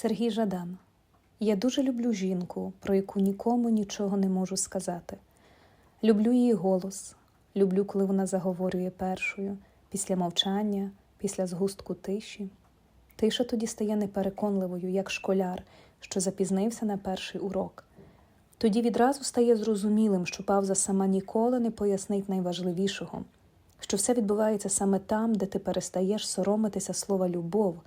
Сергій Жадан. Я дуже люблю жінку, про яку нікому нічого не можу сказати. Люблю її голос, люблю, коли вона заговорює першою, після мовчання, після згустку тиші. Тиша тоді стає непереконливою, як школяр, що запізнився на перший урок. Тоді відразу стає зрозумілим, що павза сама ніколи не пояснить найважливішого, що все відбувається саме там, де ти перестаєш соромитися слова любов,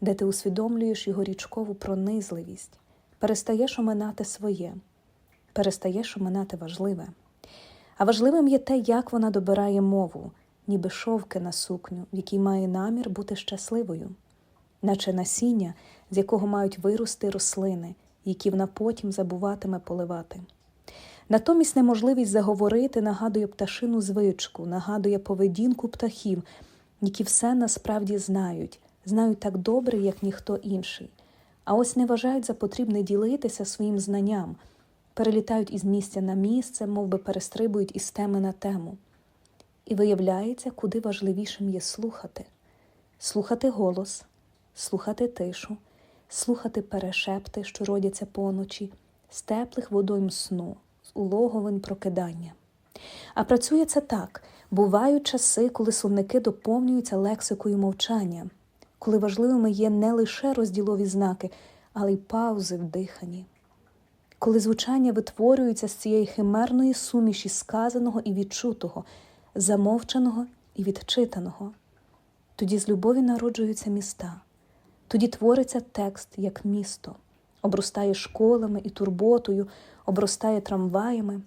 де ти усвідомлюєш його річкову пронизливість, перестаєш оминати своє, перестаєш оминати важливе. А важливим є те, як вона добирає мову, ніби шовки на сукню, в якій має намір бути щасливою, наче насіння, з якого мають вирости рослини, які вона потім забуватиме поливати. Натомість неможливість заговорити нагадує пташину звичку, нагадує поведінку птахів, які все насправді знають, знають так добре, як ніхто інший. А ось не вважають за потрібне ділитися своїм знанням, перелітають із місця на місце, мов би перестрибують із теми на тему. І виявляється, куди важливішим є слухати, слухати голос, слухати тишу, слухати перешепти, що родяться поночі, з теплих водойм сну, з улоговин прокидання. А працює це так: бувають часи, коли словники доповнюються лексикою мовчання, коли важливими є не лише розділові знаки, але й паузи в диханні. Коли звучання витворюється з цієї химерної суміші сказаного і відчутого, замовчаного і відчитаного, тоді з любові народжуються міста, тоді твориться текст як місто, обростає школами і турботою, обростає трамваями.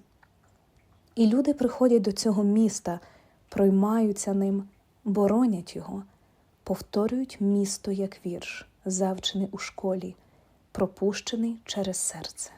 І люди приходять до цього міста, проймаються ним, боронять його, повторюють місто як вірш, завчений у школі, пропущений через серце.